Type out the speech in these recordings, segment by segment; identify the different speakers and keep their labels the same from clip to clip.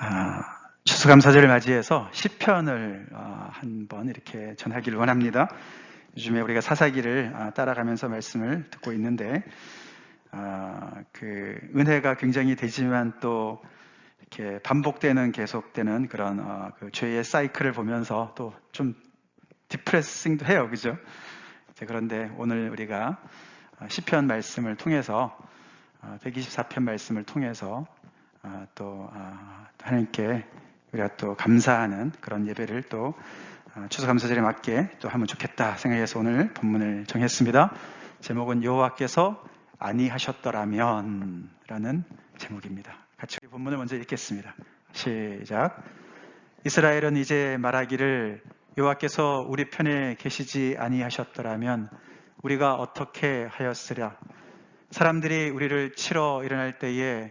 Speaker 1: 아, 추수감사절을 맞이해서 시편을 아, 한번 이렇게 전하기를 원합니다. 요즘에 우리가 사사기를 아, 따라가면서 말씀을 듣고 있는데 아, 그 은혜가 굉장히 되지만 또 이렇게 반복되는 계속되는 그런 어, 그 죄의 사이클을 보면서 또 좀 디프레싱도 해요, 그죠? 그런데 오늘 우리가 아, 시편 말씀을 통해서 124편 말씀을 통해서 아, 또 아, 하나님께 우리가 또 감사하는 그런 예배를 또 아, 추수 감사절에 맞게 또 하면 좋겠다 생각해서 오늘 본문을 정했습니다. 제목은 여호와께서 아니하셨더라면 라는 제목입니다. 같이 본문을 먼저 읽겠습니다. 시작. 이스라엘은 이제 말하기를 여호와께서 우리 편에 계시지 아니하셨더라면 우리가 어떻게 하였으랴 사람들이 우리를 치러 일어날 때에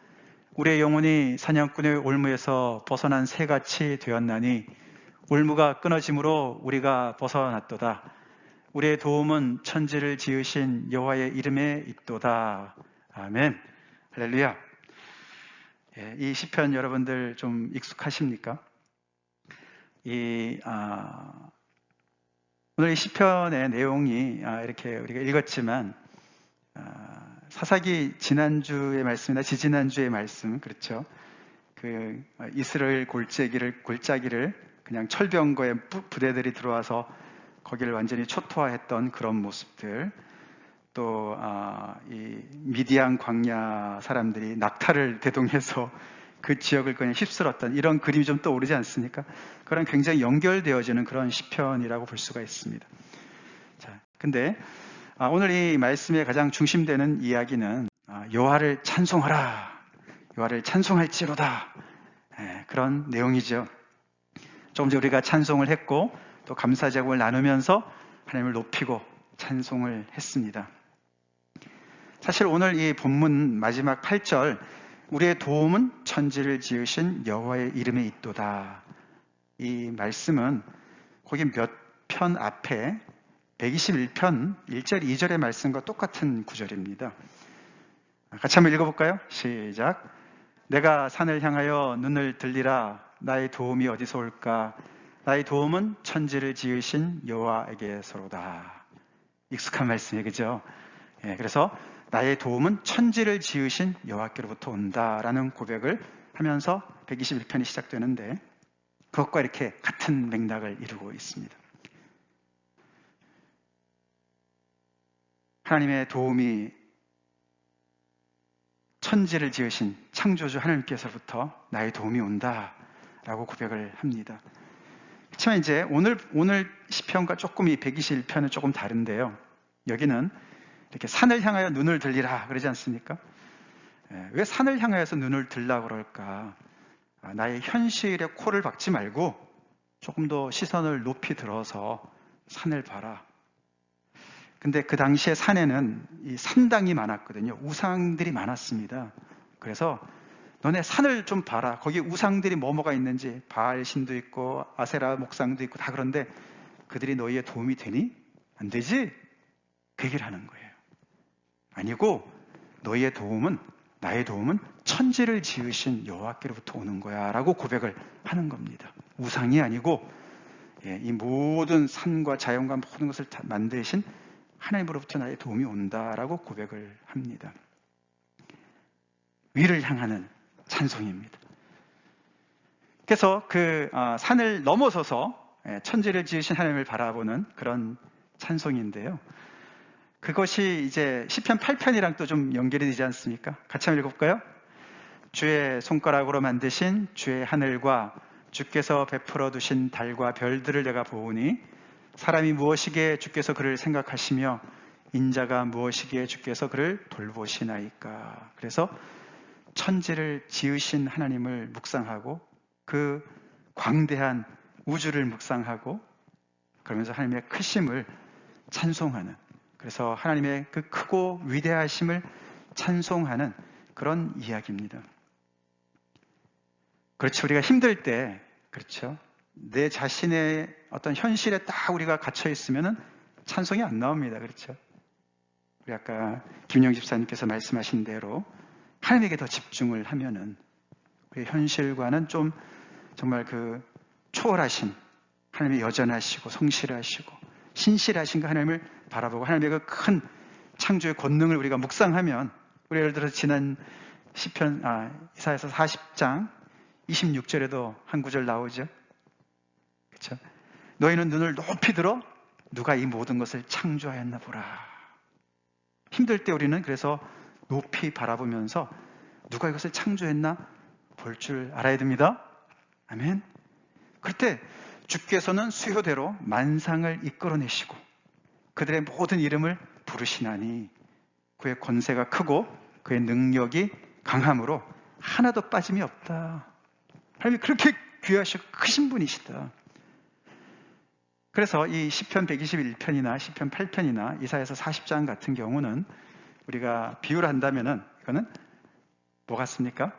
Speaker 1: 우리의 영혼이 사냥꾼의 올무에서 벗어난 새같이 되었나니 올무가 끊어짐으로 우리가 벗어났도다. 우리의 도움은 천지를 지으신 여호와의 이름에 있도다. 아멘. 할렐루야. 예, 이 시편 여러분들 좀 익숙하십니까? 이 아, 오늘 이 시편의 내용이 아, 이렇게 우리가 읽었지만 아, 사사기 지난주의 말씀이나 지지난주의 말씀 그렇죠. 그 이스라엘 골짜기를 골짜기를 그냥 철병거의 부대들이 들어와서 거기를 완전히 초토화했던 그런 모습들 또 아, 이 미디안 광야 사람들이 낙타를 대동해서 그 지역을 그냥 휩쓸었던 이런 그림이 좀 떠오르지 않습니까? 그런 굉장히 연결되어지는 그런 시편이라고 볼 수가 있습니다. 자, 근데 아, 오늘 이 말씀의 가장 중심되는 이야기는 아, 여호와를 찬송하라, 여호와를 찬송할지로다 예, 그런 내용이죠. 조금 전에 우리가 찬송을 했고 또 감사 제목을 나누면서 하나님을 높이고 찬송을 했습니다. 사실 오늘 이 본문 마지막 8절 우리의 도움은 천지를 지으신 여호와의 이름에 있도다. 이 말씀은 거기 몇 편 앞에 121편 1절 2절의 말씀과 똑같은 구절입니다. 같이 한번 읽어볼까요? 시작. 내가 산을 향하여 눈을 들리라. 나의 도움이 어디서 올까? 나의 도움은 천지를 지으신 여호와에게서로다. 익숙한 말씀이에요, 그죠? 예, 그래서 나의 도움은 천지를 지으신 여호와께로부터 온다라는 고백을 하면서 121편이 시작되는데 그것과 이렇게 같은 맥락을 이루고 있습니다. 하나님의 도움이 천지를 지으신 창조주 하나님께서부터 나의 도움이 온다라고 고백을 합니다. 그렇지만 이제 오늘 오늘 시편과 조금 이 121편은 조금 다른데요. 여기는 이렇게 산을 향하여 눈을 들리라 그러지 않습니까? 예, 왜 산을 향하여서 눈을 들라 그럴까? 아, 나의 현실에 코를 박지 말고 조금 더 시선을 높이 들어서 산을 봐라. 근데 그 당시에 산에는 이 산당이 많았거든요. 우상들이 많았습니다. 그래서 너네 산을 좀 봐라. 거기 우상들이 뭐뭐가 있는지 바알 신도 있고 아세라 목상도 있고 다 그런데 그들이 너희의 도움이 되니? 안 되지? 그 얘기를 하는 거예요. 아니고 너희의 도움은 나의 도움은 천지를 지으신 여호와께로부터 오는 거야라고 고백을 하는 겁니다. 우상이 아니고 예, 이 모든 산과 자연과 모든 것을 만드신 하나님으로부터 나의 도움이 온다라고 고백을 합니다. 위를 향하는 찬송입니다. 그래서 그 어, 산을 넘어서서 예, 천지를 지으신 하나님을 바라보는 그런 찬송인데요. 그것이 이제 시편 8편이랑 또 좀 연결이 되지 않습니까? 같이 한번 읽어볼까요? 주의 손가락으로 만드신 주의 하늘과 주께서 베풀어 두신 달과 별들을 내가 보오니 사람이 무엇이기에 주께서 그를 생각하시며 인자가 무엇이기에 주께서 그를 돌보시나이까. 그래서 천지를 지으신 하나님을 묵상하고 그 광대한 우주를 묵상하고 그러면서 하나님의 크심을 찬송하는 그래서 하나님의 그 크고 위대하심을 찬송하는 그런 이야기입니다. 그렇죠. 우리가 힘들 때, 그렇죠. 내 자신의 어떤 현실에 딱 우리가 갇혀 있으면은 찬송이 안 나옵니다. 그렇죠. 우리 아까 김영 집사님께서 말씀하신 대로 하나님에게 더 집중을 하면은 우리 현실과는 좀 정말 그 초월하신 하나님의 여전하시고 성실하시고 신실하신 그 하나님을 바라보고 하나님의 그 큰 창조의 권능을 우리가 묵상하면 우리 예를 들어 지난 시편 아 이사에서 40장 26절에도 한 구절 나오죠. 그렇죠? 너희는 눈을 높이 들어 누가 이 모든 것을 창조하였나 보라. 힘들 때 우리는 그래서 높이 바라보면서 누가 이것을 창조했나 볼 줄 알아야 됩니다. 아멘. 그때 주께서는 수효대로 만상을 이끌어내시고 그들의 모든 이름을 부르시나니 그의 권세가 크고 그의 능력이 강함으로 하나도 빠짐이 없다. 하나님이 그렇게 귀하시고 크신 분이시다. 그래서 이 시편 121편이나 시편 8편이나 이사에서 40장 같은 경우는 우리가 비유를 한다면은 이거는 뭐 같습니까?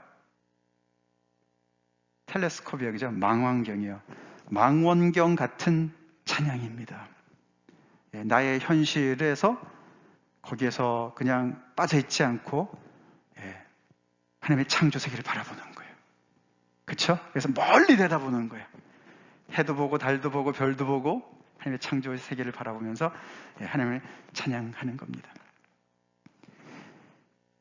Speaker 1: 텔레스코비어 그죠? 망원경이요. 망원경 같은 찬양입니다. 예, 나의 현실에서 거기에서 그냥 빠져 있지 않고 예, 하나님의 창조 세계를 바라보는 거예요. 그렇죠? 그래서 멀리 내다보는 거예요. 해도 보고 달도 보고 별도 보고 하나님의 창조 세계를 바라보면서 예, 하나님을 찬양하는 겁니다.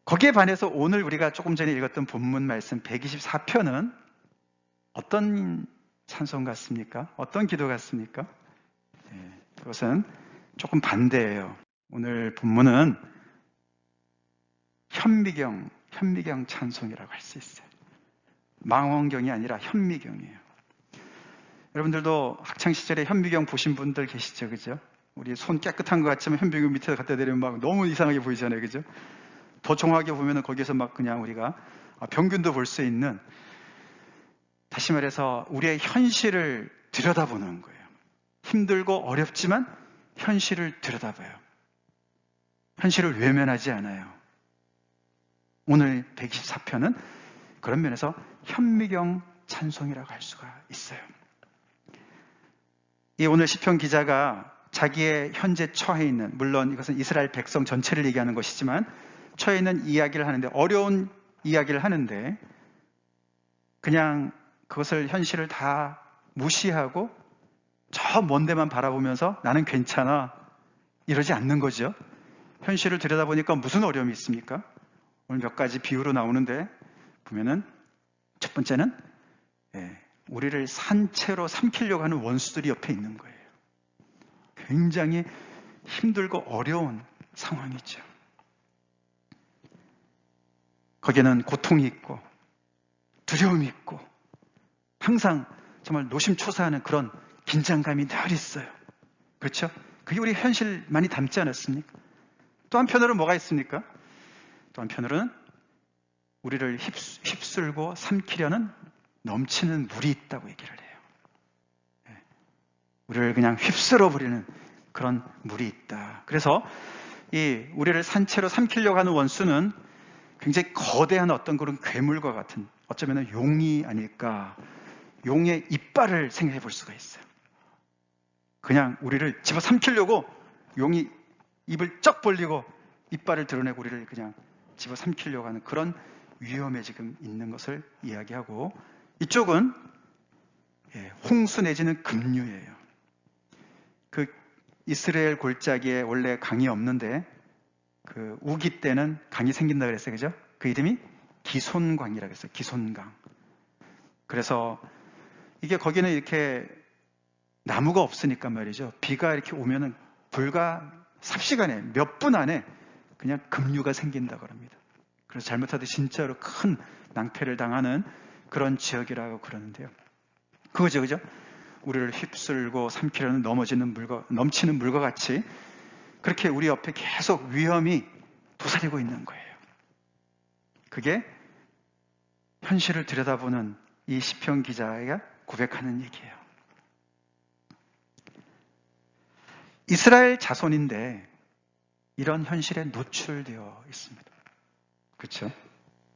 Speaker 1: 거기에 반해서 오늘 우리가 조금 전에 읽었던 본문 말씀 124편은 어떤 찬송 같습니까? 어떤 기도 같습니까? 네, 그것은 조금 반대예요. 오늘 본문은 현미경, 현미경 찬송이라고 할 수 있어요. 망원경이 아니라 현미경이에요. 여러분들도 학창 시절에 현미경 보신 분들 계시죠, 그죠? 우리 손 깨끗한 것 같지만 현미경 밑에 갖다 대면 막 너무 이상하게 보이잖아요, 그죠? 더 정확하게 보면은 거기에서 막 그냥 우리가 병균도 볼 수 있는 다시 말해서 우리의 현실을 들여다보는 거예요. 힘들고 어렵지만 현실을 들여다봐요. 현실을 외면하지 않아요. 오늘 124편은 그런 면에서 현미경 찬송이라고 할 수가 있어요. 이 오늘 시편 기자가 자기의 현재 처해 있는 물론 이것은 이스라엘 백성 전체를 얘기하는 것이지만 처해 있는 이야기를 하는데 어려운 이야기를 하는데 그냥 그것을 현실을 다 무시하고 저 먼 데만 바라보면서 나는 괜찮아 이러지 않는 거죠. 현실을 들여다보니까 무슨 어려움이 있습니까? 오늘 몇 가지 비유로 나오는데 보면은 첫 번째는 예, 우리를 산채로 삼키려고 하는 원수들이 옆에 있는 거예요. 굉장히 힘들고 어려운 상황이죠. 거기에는 고통이 있고 두려움이 있고 항상 정말 노심초사하는 그런 긴장감이 늘 있어요. 그렇죠? 그게 우리 현실 많이 닮지 않았습니까? 또 한편으로는 뭐가 있습니까? 또 한편으로는 우리를 휩쓸고 삼키려는 넘치는 물이 있다고 얘기를 해요. 네. 우리를 그냥 휩쓸어 버리는 그런 물이 있다. 그래서 이 우리를 산채로 삼키려고 하는 원수는 굉장히 거대한 어떤 그런 괴물과 같은 어쩌면 용이 아닐까. 용의 이빨을 생각해 볼 수가 있어요. 그냥 우리를 집어 삼키려고 용이 입을 쩍 벌리고 이빨을 드러내고 우리를 그냥 집어 삼키려고 하는 그런 위험에 지금 있는 것을 이야기하고 이쪽은 예, 홍수 내지는 급류예요. 그 이스라엘 골짜기에 원래 강이 없는데 그 우기 때는 강이 생긴다 그랬어요. 그죠? 그 이름이 기손강이라고 했어요. 기손강. 그래서 이게 거기는 이렇게 나무가 없으니까 말이죠. 비가 이렇게 오면은 불과 삽시간에 몇 분 안에 그냥 급류가 생긴다 그럽니다. 그래서 잘못하도 진짜로 큰 낭패를 당하는 그런 지역이라고 그러는데요. 그거죠, 그죠? 우리를 휩쓸고 삼키려는 넘어지는 물과, 넘치는 물과 같이 그렇게 우리 옆에 계속 위험이 도사리고 있는 거예요. 그게 현실을 들여다보는 이 시편 기자가 고백하는 얘기예요. 이스라엘 자손인데 이런 현실에 노출되어 있습니다. 그렇죠?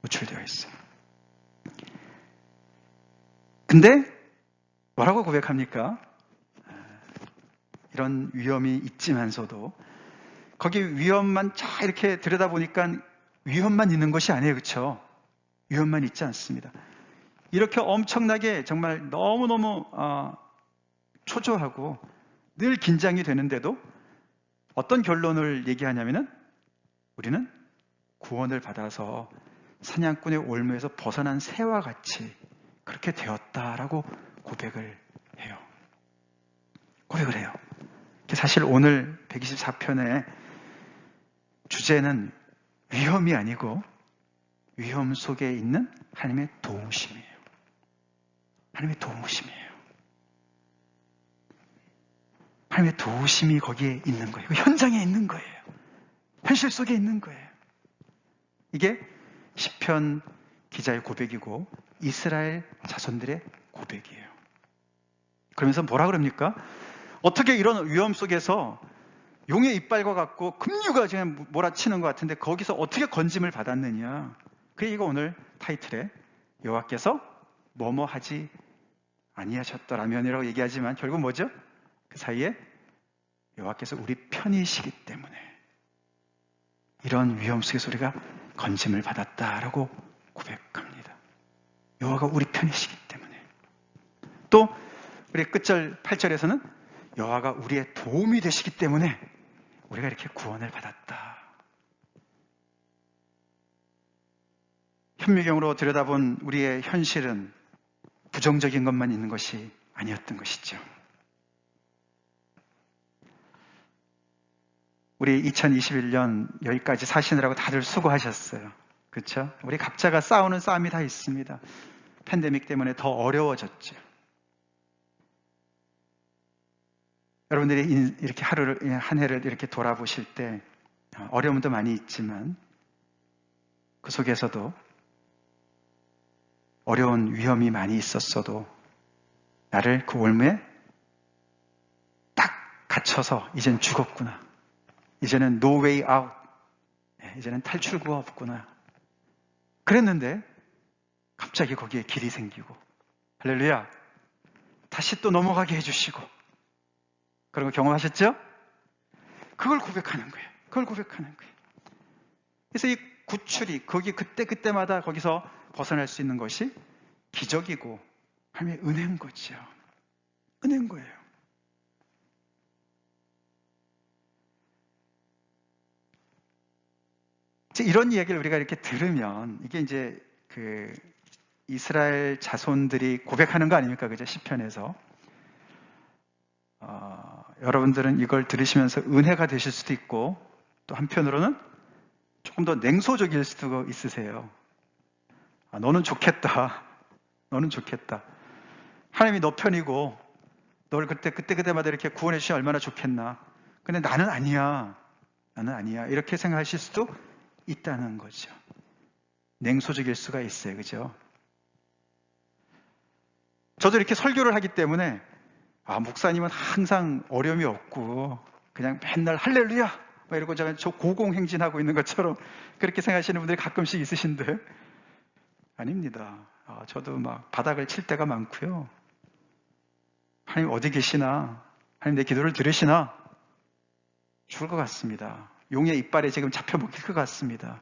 Speaker 1: 노출되어 있어요. 근데 뭐라고 고백합니까? 이런 위험이 있지만서도 거기 위험만 쫙 이렇게 들여다보니까 위험만 있는 것이 아니에요. 그렇죠? 위험만 있지 않습니다. 이렇게 엄청나게 정말 너무너무 어, 초조하고 늘 긴장이 되는데도 어떤 결론을 얘기하냐면은 우리는 구원을 받아서 사냥꾼의 올무에서 벗어난 새와 같이 그렇게 되었다라고 고백을 해요. 고백을 해요. 사실 오늘 124편의 주제는 위험이 아니고 위험 속에 있는 하나님의 도우심이에요. 하나님의 도우심이에요. 하나님의 도우심이 거기에 있는 거예요. 그 현장에 있는 거예요. 현실 속에 있는 거예요. 이게 시편 기자의 고백이고 이스라엘 자손들의 고백이에요. 그러면서 뭐라 그럽니까? 어떻게 이런 위험 속에서 용의 이빨과 같고 급류가 지금 몰아치는 것 같은데 거기서 어떻게 건짐을 받았느냐? 그게 이거 오늘 타이틀에 여호와께서 뭐뭐 하지 아니하셨더라면이라고 얘기하지만 결국 뭐죠? 그 사이에 여호와께서 우리 편이시기 때문에 이런 위험 속에서 우리가 건짐을 받았다라고 고백합니다. 여호와가 우리 편이시기 때문에 또 우리 끝절 8절에서는 여호와가 우리의 도움이 되시기 때문에 우리가 이렇게 구원을 받았다. 현미경으로 들여다본 우리의 현실은 부정적인 것만 있는 것이 아니었던 것이죠. 우리 2021년 여기까지 사시느라고 다들 수고하셨어요. 그렇죠? 우리 각자가 싸우는 싸움이 다 있습니다. 팬데믹 때문에 더 어려워졌죠. 여러분들이 이렇게 하루를 한 해를 이렇게 돌아보실 때 어려움도 많이 있지만 그 속에서도 어려운 위험이 많이 있었어도 나를 그 올무에 딱 갇혀서 이젠 죽었구나. 이제는 way out. 예, 이제는 탈출구가 없구나. 그랬는데 갑자기 거기에 길이 생기고 할렐루야. 다시 또 넘어가게 해주시고 그런 거 경험하셨죠? 그걸 고백하는 거예요. 그걸 고백하는 거예요. 그래서 이 구출이 거기 그때 그때마다 거기서 벗어날 수 있는 것이 기적이고 하나님의 은혜인 거죠. 은혜인 거예요. 이런 이야기를 우리가 이렇게 들으면 이게 이제 그 이스라엘 자손들이 고백하는 거 아닙니까? 그죠? 시편에서. 어, 여러분들은 이걸 들으시면서 은혜가 되실 수도 있고 또 한편으로는 조금 더 냉소적일 수도 있으세요. 아, 너는 좋겠다. 너는 좋겠다. 하나님이 너 편이고 너를 그때 그때 그때마다 이렇게 구원해 주시면 얼마나 좋겠나. 근데 나는 아니야. 나는 아니야. 이렇게 생각하실 수도 있다는 거죠. 냉소적일 수가 있어요. 그죠? 저도 이렇게 설교를 하기 때문에 아, 목사님은 항상 어려움이 없고 그냥 맨날 할렐루야 이러고 제가 저 고공행진하고 있는 것처럼 그렇게 생각하시는 분들이 가끔씩 있으신데 아닙니다. 아, 저도 막 바닥을 칠 때가 많고요. 하나님 어디 계시나? 하나님 내 기도를 들으시나? 죽을 것 같습니다. 용의 이빨에 지금 잡혀 먹힐 것 같습니다.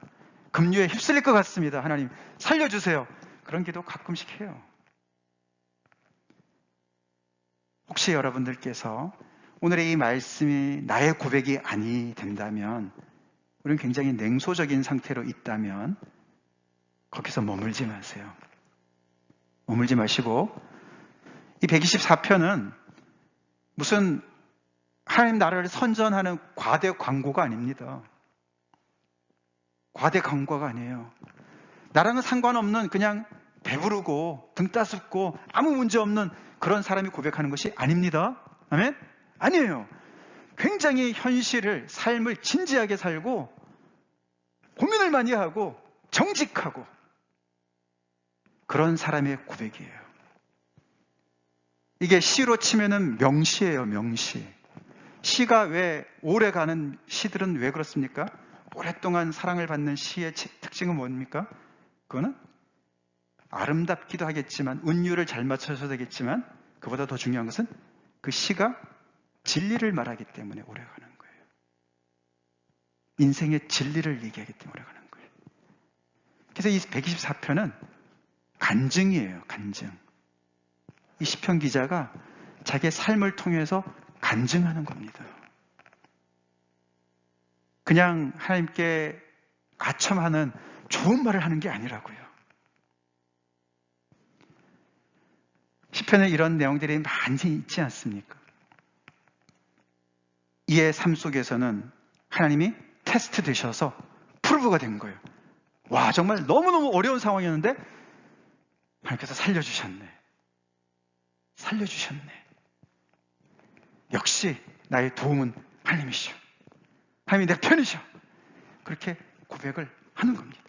Speaker 1: 급류에 휩쓸릴 것 같습니다. 하나님 살려주세요. 그런 기도 가끔씩 해요. 혹시 여러분들께서 오늘의 이 말씀이 나의 고백이 아니 된다면 우리는 굉장히 냉소적인 상태로 있다면 거기서 머물지 마세요. 머물지 마시고 이 124편은 무슨 하나님 나라를 선전하는 과대 광고가 아닙니다. 과대 광고가 아니에요. 나랑은 상관없는 그냥 배부르고 등 따숩고 아무 문제 없는 그런 사람이 고백하는 것이 아닙니다. 아멘? 아니에요. 굉장히 현실을, 삶을 진지하게 살고 고민을 많이 하고 정직하고 그런 사람의 고백이에요. 이게 시로 치면은 명시예요, 명시. 시가 왜 오래 가는 시들은 왜 그렇습니까? 오랫동안 사랑을 받는 시의 치- 특징은 뭡니까? 그거는 아름답기도 하겠지만 운율을 잘 맞춰서 되겠지만 그보다 더 중요한 것은 그 시가 진리를 말하기 때문에 오래 가는 거예요. 인생의 진리를 얘기하기 때문에 오래 가는 거예요. 그래서 이 124편은 간증이에요. 간증. 이 시편 기자가 자기의 삶을 통해서 간증하는 겁니다. 그냥 하나님께 아첨하는 좋은 말을 하는 게 아니라고요. 시편에 이런 내용들이 많이 있지 않습니까? 이의 삶 속에서는 하나님이 테스트 되셔서 프루브가 된 거예요. 와, 정말 너무너무 어려운 상황이었는데 하나님께서 살려주셨네. 살려주셨네. 역시 나의 도움은 하나님이시오. 하나님이 내 편이셔. 그렇게 고백을 하는 겁니다.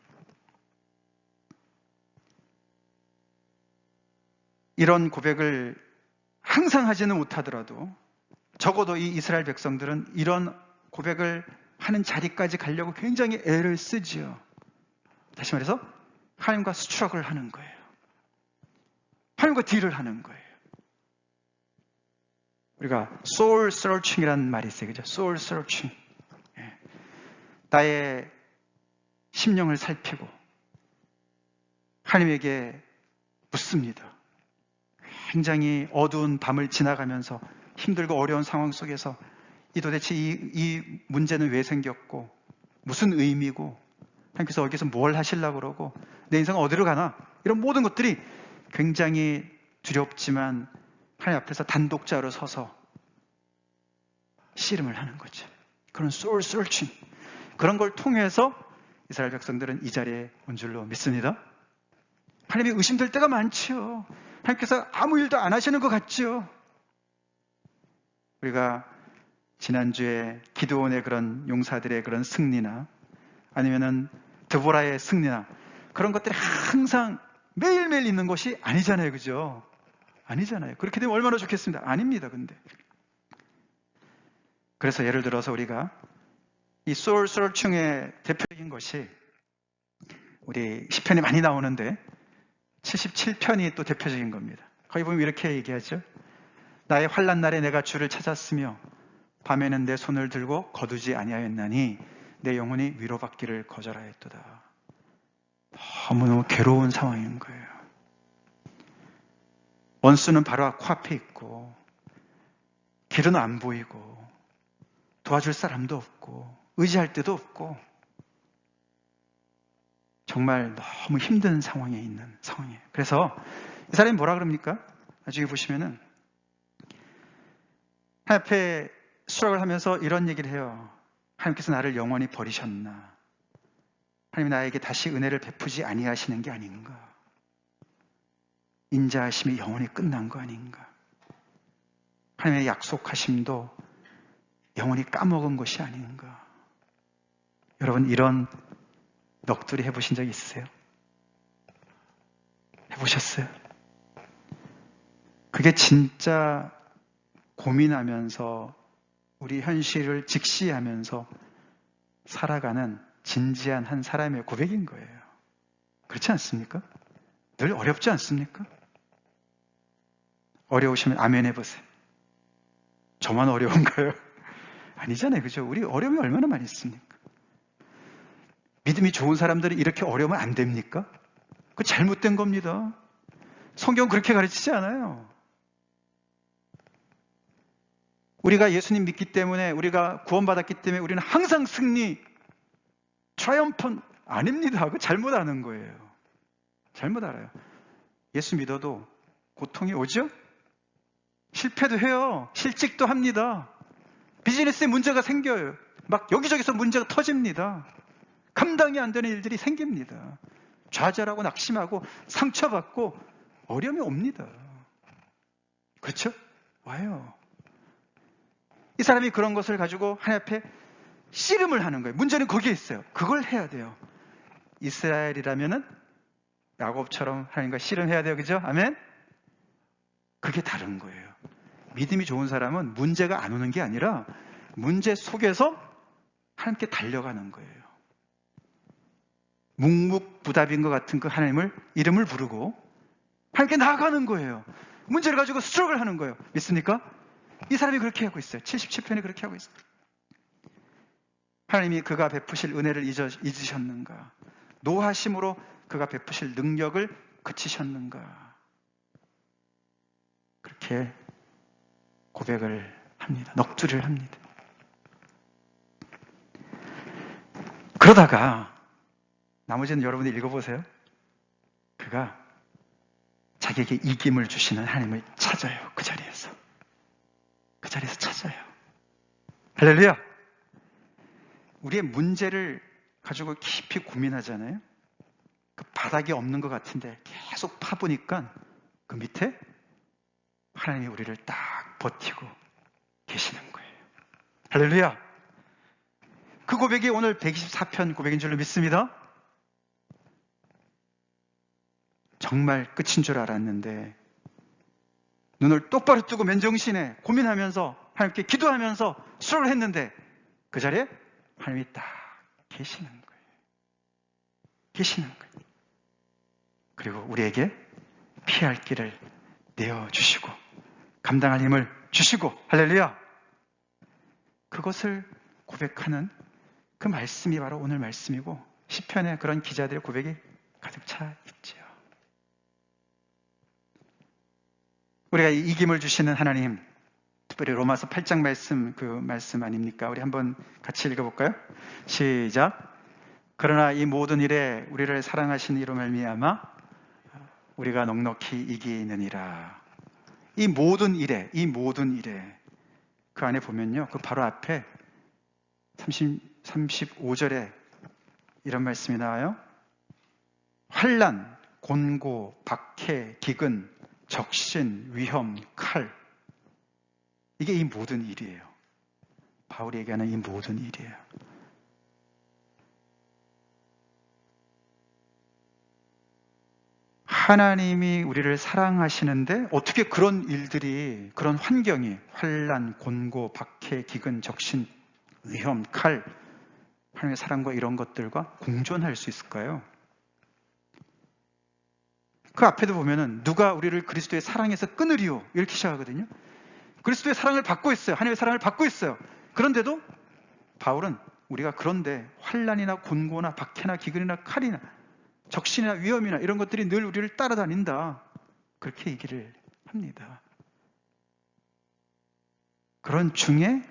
Speaker 1: 이런 고백을 항상 하지는 못하더라도 적어도 이 이스라엘 백성들은 이런 고백을 하는 자리까지 가려고 굉장히 애를 쓰지요. 다시 말해서 하나님과 수출학을 하는 거예요. 하나님과 딜을 하는 거예요. 우리가 soul searching이라는 말이 있어요. 그죠? soul searching. 예. 나의 심령을 살피고 하나님에게 묻습니다. 굉장히 어두운 밤을 지나가면서 힘들고 어려운 상황 속에서 이 도대체 이, 이 문제는 왜 생겼고 무슨 의미고 하나님께서 여기서 뭘 하시려고 그러고 내 인생은 어디로 가나 이런 모든 것들이 굉장히 두렵지만 하나님 앞에서 단독자로 서서 씨름을 하는 거죠. 그런 soul searching 그런 걸 통해서 이스라엘 백성들은 이 자리에 온 줄로 믿습니다. 하나님이 의심될 때가 많지요. 하나님께서 아무 일도 안 하시는 것 같죠. 우리가 지난주에 기도원의 그런 용사들의 그런 승리나 아니면은 드보라의 승리나 그런 것들이 항상 매일매일 있는 것이 아니잖아요. 그죠? 아니잖아요. 그렇게 되면 얼마나 좋겠습니다. 아닙니다. 근데. 그래서 예를 들어서 우리가 이 소울 소울층의 대표적인 것이 우리 시편이 많이 나오는데 77편이 또 대표적인 겁니다. 거기 보면 이렇게 얘기하죠. 나의 환란 날에 내가 주를 찾았으며 밤에는 내 손을 들고 거두지 아니하였나니 내 영혼이 위로받기를 거절하였도다. 너무너무 괴로운 상황인 거예요. 원수는 바로 코앞에 있고 길은 안 보이고 도와줄 사람도 없고 의지할 데도 없고 정말 너무 힘든 상황에 있는 상황이에요. 그래서 이 사람이 뭐라 그럽니까? 나중에 보시면은 하나님 앞에 수락을 하면서 이런 얘기를 해요. 하나님께서 나를 영원히 버리셨나? 하나님 나에게 다시 은혜를 베푸지 아니하시는 게 아닌가? 인자하심이 영원히 끝난 거 아닌가? 하나님의 약속하심도 영원히 까먹은 것이 아닌가? 여러분 이런 넋두리 해보신 적 있으세요? 해보셨어요? 그게 진짜 고민하면서 우리 현실을 직시하면서 살아가는 진지한 한 사람의 고백인 거예요. 그렇지 않습니까? 늘 어렵지 않습니까? 어려우시면 아멘 해보세요. 저만 어려운가요? 아니잖아요. 그죠? 우리 어려움이 얼마나 많이 있습니까? 믿음이 좋은 사람들이 이렇게 어려우면 안 됩니까? 그 잘못된 겁니다. 성경 그렇게 가르치지 않아요. 우리가 예수님 믿기 때문에 우리가 구원받았기 때문에 우리는 항상 승리, 트라이엄펀 아닙니다. 그 잘못 아는 거예요. 잘못 알아요. 예수 믿어도 고통이 오죠? 실패도 해요. 실직도 합니다. 비즈니스에 문제가 생겨요. 막 여기저기서 문제가 터집니다. 감당이 안 되는 일들이 생깁니다. 좌절하고 낙심하고 상처받고 어려움이 옵니다. 그렇죠? 와요. 이 사람이 그런 것을 가지고 하나님 앞에 씨름을 하는 거예요. 문제는 거기에 있어요. 그걸 해야 돼요. 이스라엘이라면은 야곱처럼 하나님과 씨름해야 돼요. 그죠? 아멘? 그게 다른 거예요. 믿음이 좋은 사람은 문제가 안 오는 게 아니라 문제 속에서 하나님께 달려가는 거예요. 묵묵부답인 것 같은 그 하나님을 이름을 부르고 하나님께 나아가는 거예요. 문제를 가지고 수락을 하는 거예요. 믿습니까? 이 사람이 그렇게 하고 있어요. 77편이 그렇게 하고 있어요. 하나님이 그가 베푸실 은혜를 잊으셨는가? 노하심으로 그가 베푸실 능력을 그치셨는가? 그렇게 고백을 합니다. 넋두리를 합니다. 그러다가 나머지는 여러분이 읽어보세요. 그가 자기에게 이김을 주시는 하나님을 찾아요. 그 자리에서. 그 자리에서 찾아요. 할렐루야! 우리의 문제를 가지고 깊이 고민하잖아요. 그 바닥이 없는 것 같은데 계속 파보니까 그 밑에 하나님이 우리를 딱 버티고 계시는 거예요. 할렐루야! 그 고백이 오늘 124편 고백인 줄로 믿습니다. 정말 끝인 줄 알았는데 눈을 똑바로 뜨고 맨정신에 고민하면서 하나님께 기도하면서 수를 했는데 그 자리에 하나님이 딱 계시는 거예요. 계시는 거예요. 그리고 우리에게 피할 길을 내어주시고 감당할 힘을 주시고 할렐루야 그것을 고백하는 그 말씀이 바로 오늘 말씀이고 시편에 그런 기자들의 고백이 가득 차 있지요. 우리가 이김을 주시는 하나님, 특별히 로마서 8장 말씀 그 말씀 아닙니까? 우리 한번 같이 읽어볼까요? 시작. 그러나 이 모든 일에 우리를 사랑하신 이로 말미암아 우리가 넉넉히 이기느니라. 이 모든 일에, 이 모든 일에 그 안에 보면요, 그 바로 앞에 30, 35절에 이런 말씀이 나와요. 환란, 곤고, 박해, 기근, 적신, 위험, 칼. 이게 이 모든 일이에요. 바울이 얘기하는 이 모든 일이에요. 하나님이 우리를 사랑하시는데 어떻게 그런 일들이 그런 환경이 환란, 곤고, 박해, 기근, 적신, 위험, 칼 하나님의 사랑과 이런 것들과 공존할 수 있을까요? 그 앞에도 보면은 누가 우리를 그리스도의 사랑에서 끊으리요 이렇게 시작하거든요. 그리스도의 사랑을 받고 있어요. 하나님의 사랑을 받고 있어요. 그런데도 바울은 우리가 그런데 환란이나 곤고나 박해나 기근이나 칼이나 적신이나 위험이나 이런 것들이 늘 우리를 따라다닌다. 그렇게 얘기를 합니다. 그런 중에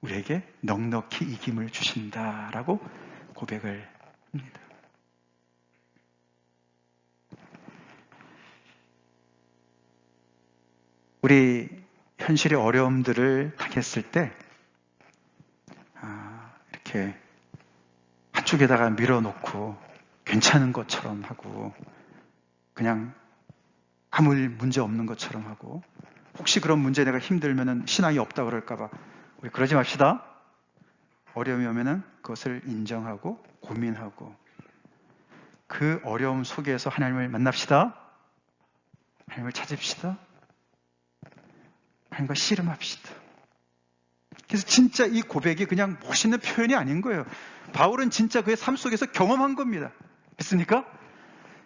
Speaker 1: 우리에게 넉넉히 이김을 주신다라고 고백을 합니다. 우리 현실의 어려움들을 당했을 때 아, 이렇게 한쪽에다가 밀어놓고 괜찮은 것처럼 하고 그냥 아무 문제 없는 것처럼 하고 혹시 그런 문제 내가 힘들면 신앙이 없다 그럴까봐 우리 그러지 맙시다. 어려움이 오면은 그것을 인정하고 고민하고 그 어려움 속에서 하나님을 만납시다. 하나님을 찾읍시다. 하나님과 씨름합시다. 그래서 진짜 이 고백이 그냥 멋있는 표현이 아닌 거예요. 바울은 진짜 그의 삶 속에서 경험한 겁니다. 믿습니까?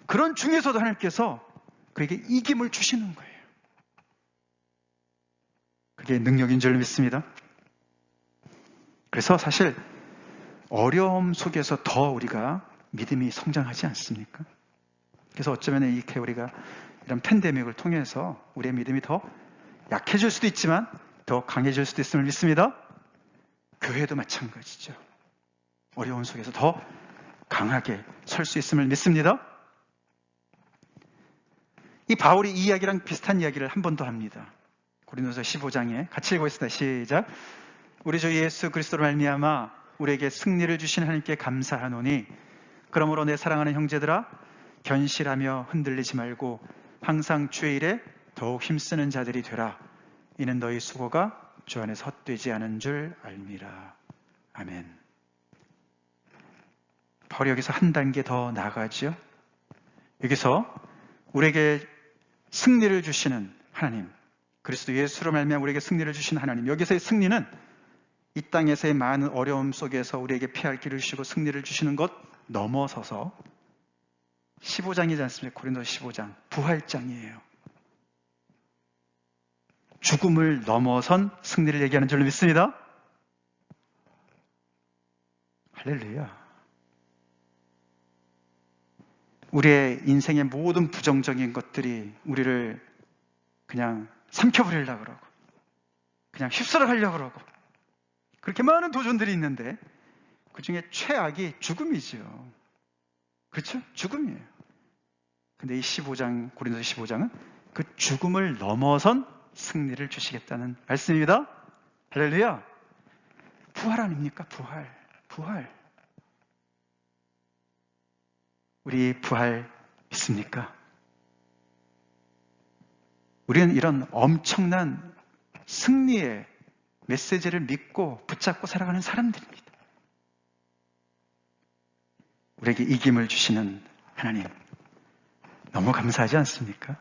Speaker 1: 그런 중에서도 하나님께서 그에게 이김을 주시는 거예요. 그게 능력인 줄 믿습니다. 그래서 사실 어려움 속에서 더 우리가 믿음이 성장하지 않습니까? 그래서 어쩌면 이렇게 우리가 이런 팬데믹을 통해서 우리의 믿음이 더 약해질 수도 있지만 더 강해질 수도 있음을 믿습니다. 교회도 마찬가지죠. 어려운 속에서 더 강하게 설 수 있음을 믿습니다. 이 바울이 이 이야기랑 비슷한 이야기를 한 번 더 합니다. 고린도서 15장에 같이 읽고있습니다 시작. 우리 주 예수 그리스도로 말미암아 우리에게 승리를 주신 하나님께 감사하노니 그러므로 내 사랑하는 형제들아 견실하며 흔들리지 말고 항상 주의 일에 더욱 힘쓰는 자들이 되라. 이는 너희 수고가 주 안에 헛되지 않은 줄 알미라. 아멘. 바울이 여기서 한 단계 더 나아가죠. 여기서 우리에게 승리를 주시는 하나님, 그리스도 예수로 말미암아 우리에게 승리를 주신 하나님. 여기서의 승리는 이 땅에서의 많은 어려움 속에서 우리에게 피할 길을 주시고 승리를 주시는 것 넘어서서 15장이지 않습니까? 고린도 15장 부활장이에요. 죽음을 넘어선 승리를 얘기하는 줄로 믿습니다. 할렐루야. 우리의 인생의 모든 부정적인 것들이 우리를 그냥 삼켜버리려고 그러고, 그냥 휩쓸어 가려고 그러고, 그렇게 많은 도전들이 있는데, 그 중에 최악이 죽음이죠. 그렇죠? 죽음이에요. 근데 이 15장, 고린도 15장은 그 죽음을 넘어선 승리를 주시겠다는 말씀입니다. 할렐루야. 부활 아닙니까? 부활. 부활. 우리 부활 믿습니까? 우리는 이런 엄청난 승리의 메시지를 믿고 붙잡고 살아가는 사람들입니다. 우리에게 이김을 주시는 하나님. 너무 감사하지 않습니까?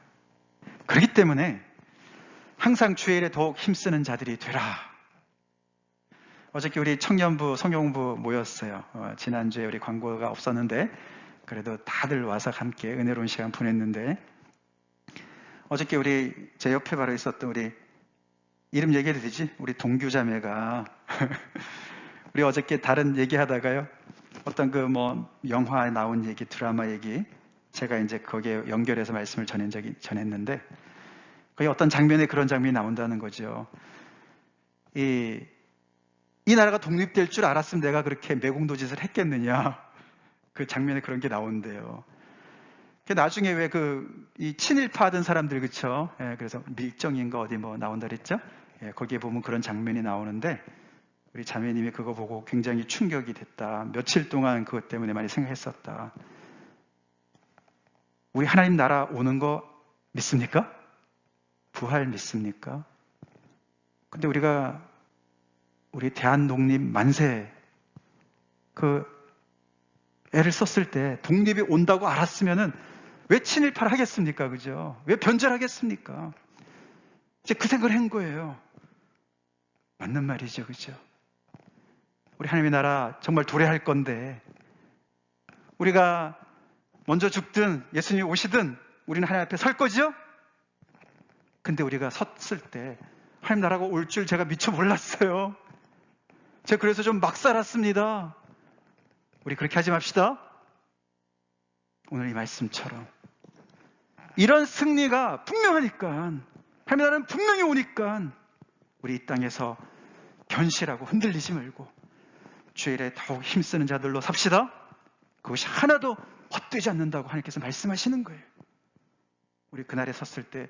Speaker 1: 그렇기 때문에 항상 주의 일에 더욱 힘쓰는 자들이 되라. 어저께 우리 청년부, 성경부 모였어요. 어, 지난주에 우리 광고가 없었는데, 그래도 다들 와서 함께 은혜로운 시간 보냈는데, 어저께 우리 제 옆에 바로 있었던 우리 이름 얘기해도 되지? 우리 동규 자매가 우리 어저께 다른 얘기하다가요. 어떤 그 뭐 영화에 나온 얘기, 드라마 얘기 제가 이제 거기에 연결해서 말씀을 전한 적이 전했는데 거기 어떤 장면에 그런 장면이 나온다는 거죠. 이, 이 나라가 독립될 줄 알았으면 내가 그렇게 매국노 짓을 했겠느냐. 그 장면에 그런 게 나온대요. 그 나중에 왜 그 이 친일파 하던 사람들 그쵸? 예, 그래서 밀정인가 어디 뭐 나온다 그랬죠? 예, 거기에 보면 그런 장면이 나오는데 우리 자매님이 그거 보고 굉장히 충격이 됐다. 며칠 동안 그것 때문에 많이 생각했었다. 우리 하나님 나라 오는 거 믿습니까? 부활 믿습니까? 근데 우리가 우리 대한독립 만세 그 애를 썼을 때 독립이 온다고 알았으면은 왜 친일파를 하겠습니까? 그죠? 왜 변절하겠습니까? 이제 그 생각을 한 거예요. 맞는 말이죠. 그죠? 우리 하나님의 나라 정말 도래할 건데 우리가 먼저 죽든 예수님이 오시든 우리는 하나님 앞에 설 거죠? 근데 우리가 섰을 때 하나님 나라가 올 줄 제가 미처 몰랐어요. 제가 그래서 좀 막 살았습니다. 우리 그렇게 하지 맙시다. 오늘 이 말씀처럼 이런 승리가 분명하니까 나라는 분명히 오니까 우리 이 땅에서 견실하고 흔들리지 말고 주일에 더욱 힘쓰는 자들로 삽시다. 그것이 하나도 헛되지 않는다고 하나님께서 말씀하시는 거예요. 우리 그날에 섰을 때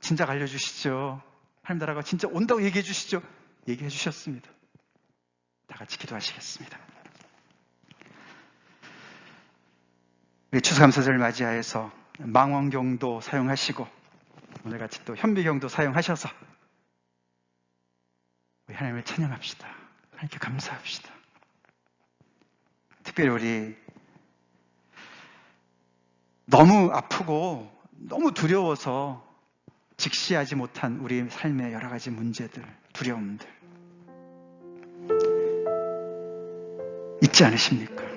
Speaker 1: 진작 알려주시죠. 하나님 나라가 진짜 온다고 얘기해 주시죠. 얘기해 주셨습니다. 다 같이 기도하시겠습니다. 우리 추수감사절을 맞이하여서 망원경도 사용하시고 오늘같이 또 현미경도 사용하셔서 우리 하나님을 찬양합시다. 하나님께 감사합시다. 특별히 우리 너무 아프고 너무 두려워서 직시하지 못한 우리 삶의 여러 가지 문제들, 두려움들 있지 않으십니까?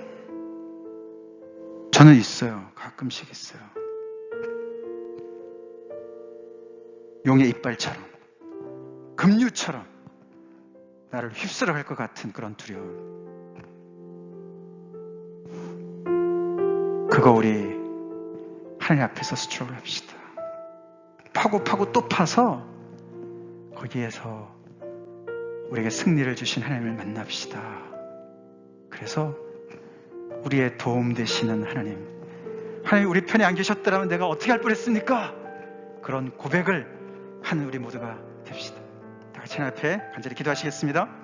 Speaker 1: 저는 있어요. 가끔씩 있어요. 용의 이빨처럼, 급류처럼 나를 휩쓸어 갈 것 같은 그런 두려움. 그거 우리 하나님 앞에서 스트로를 합시다. 파고 파고 또 파서 거기에서 우리에게 승리를 주신 하나님을 만납시다. 그래서 우리의 도움 되시는 하나님, 하나님 우리 편에 안 계셨더라면 내가 어떻게 할 뻔했습니까? 그런 고백을 하는 우리 모두가 됩시다. 다 같이 하나님 앞에 간절히 기도하시겠습니다.